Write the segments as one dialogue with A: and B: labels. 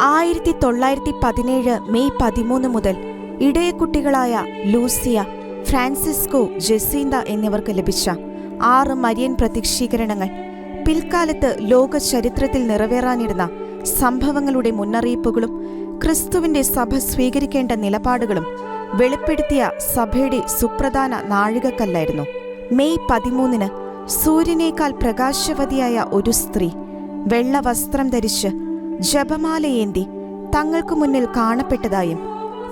A: ആയിരത്തി തൊള്ളായിരത്തി പതിനേഴ് മെയ് പതിമൂന്ന് മുതൽ ഇടയക്കുട്ടികളായ ലൂസിയ ഫ്രാൻസിസ്കോ ജെസീന്ത എന്നിവർക്ക് ലഭിച്ച ആറ് മരിയൻ പ്രത്യക്ഷീകരണങ്ങൾ പിൽക്കാലത്ത് ലോക ചരിത്രത്തിൽ നിറവേറാനിരുന്ന സംഭവങ്ങളുടെ മുന്നറിയിപ്പുകളും ക്രിസ്തുവിന്റെ സഭ സ്വീകരിക്കേണ്ട നിലപാടുകളും വെളിപ്പെടുത്തിയ സഭയുടെ സുപ്രധാന നാഴികക്കല്ലായിരുന്നു. മെയ് പതിമൂന്നിന് സൂര്യനേക്കാൾ പ്രകാശവതിയായ ഒരു സ്ത്രീ വെള്ള വസ്ത്രം ധരിച്ച് ജപമാലയേന്തി തങ്ങൾക്കു മുന്നിൽ കാണപ്പെട്ടതായും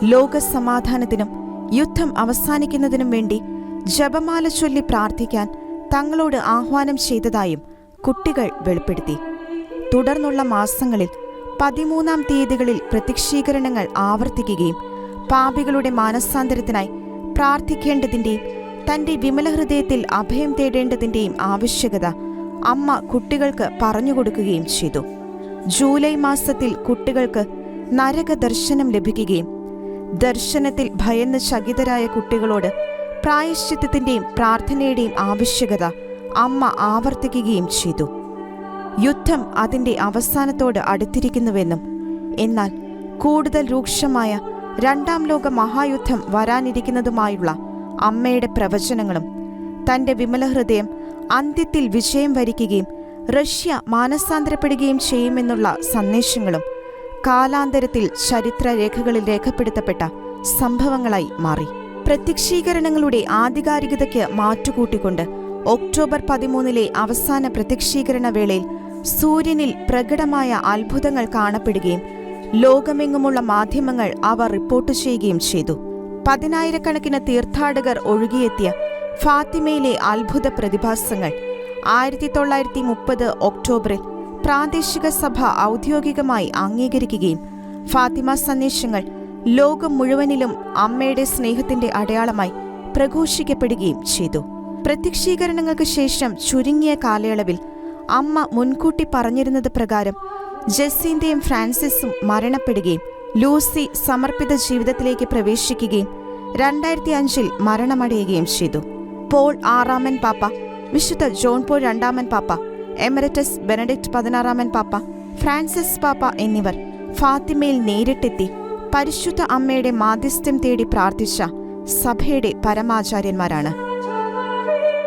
A: ലോകസമാധാനത്തിനും യുദ്ധം അവസാനിക്കുന്നതിനും വേണ്ടി ജപമാല ചൊല്ലി പ്രാർത്ഥിക്കാൻ തങ്ങളോട് ആഹ്വാനം ചെയ്തതായും കുട്ടികൾ വെളിപ്പെടുത്തി. തുടർന്നുള്ള മാസങ്ങളിൽ പതിമൂന്നാം തീയതികളിൽ പ്രത്യക്ഷീകരണങ്ങൾ ആവർത്തിക്കുകയും പാപികളുടെ മാനസാന്തരത്തിനായി പ്രാർത്ഥിക്കേണ്ടതിന്റെയും തന്റെ വിമലഹൃദയത്തിൽ അഭയം തേടേണ്ടതിന്റെയും ആവശ്യകത അമ്മ കുട്ടികൾക്ക് പറഞ്ഞുകൊടുക്കുകയും ചെയ്തു. ജൂലൈ മാസത്തിൽ കുട്ടികൾക്ക് നരക ദർശനം ലഭിക്കുകയും ദർശനത്തിൽ ഭയന്ന് ചകിതരായ കുട്ടികളോട് പ്രായശ്ചിത്തത്തിന്റെയും പ്രാർത്ഥനയുടെയും ആവശ്യകത അമ്മ ആവർത്തിക്കുകയും ചെയ്തു. യുദ്ധം അതിന്റെ അവസാനത്തോട് അടുത്തിരിക്കുന്നുവെന്നും എന്നാൽ കൂടുതൽ രൂക്ഷമായ രണ്ടാം ലോക മഹായുദ്ധം വരാനിരിക്കുന്നതുമായുള്ള അമ്മയുടെ പ്രവചനങ്ങളും തന്റെ വിമലഹൃദയം അന്ത്യത്തിൽ വിജയം വരിക്കുകയും റഷ്യ മാനസാന്തരപ്പെടുകയും ചെയ്യുമെന്നുള്ള സന്ദേശങ്ങളും കാലാന്തരത്തിൽ ചരിത്രരേഖകളിൽ രേഖപ്പെടുത്തപ്പെട്ട സംഭവങ്ങളായി മാറി. പ്രത്യക്ഷീകരണങ്ങളുടെ ആധികാരികതയ്ക്ക് മാറ്റുകൂട്ടിക്കൊണ്ട് ഒക്ടോബർ പതിമൂന്നിലെ അവസാന പ്രത്യക്ഷീകരണ വേളയിൽ സൂര്യനിൽ പ്രകടമായ അത്ഭുതങ്ങൾ കാണപ്പെടുകയും ലോകമെങ്ങുമുള്ള മാധ്യമങ്ങൾ അവ റിപ്പോർട്ട് ചെയ്യുകയും ചെയ്തു. പതിനായിരക്കണക്കിന് തീർത്ഥാടകർ ഒഴുകിയെത്തിയ ഫാത്തിമയിലെ അത്ഭുത പ്രതിഭാസങ്ങൾ ആയിരത്തി തൊള്ളായിരത്തി മുപ്പത് ഒക്ടോബറിൽ പ്രാദേശിക സഭ ഔദ്യോഗികമായി അംഗീകരിക്കുകയും ഫാത്തിമ സന്ദേശങ്ങൾ ലോകം മുഴുവനിലും അമ്മയുടെ സ്നേഹത്തിന്റെ അടയാളമായി പ്രഘോഷിക്കപ്പെടുകയും ചെയ്തു. പ്രത്യക്ഷീകരണങ്ങൾക്ക് ശേഷം ചുരുങ്ങിയ കാലയളവിൽ അമ്മ മുൻകൂട്ടി പറഞ്ഞിരുന്നത് പ്രകാരം ജെസ്സിന്റെയും ഫ്രാൻസിസും മരണപ്പെടുകയും ലൂസി സമർപ്പിത ജീവിതത്തിലേക്ക് പ്രവേശിക്കുകയും രണ്ടായിരത്തി അഞ്ചിൽ മരണമടയുകയും ചെയ്തു. പോൾ ആറാമൻ പാപ്പ വിശുദ്ധ ജോൺ പോൾ രണ്ടാമൻ പാപ്പ എമറിറ്റസ് ബെനഡിക്ട് പതിനാറാമൻ പാപ്പ ഫ്രാൻസിസ് പാപ്പ എന്നിവർ ഫാത്തിമയിൽ നേരിട്ടെത്തി പരിശുദ്ധ അമ്മയുടെ മാധ്യസ്ഥ്യം തേടി പ്രാർത്ഥിച്ച സഭയുടെ പരമാചാര്യന്മാരാണ്.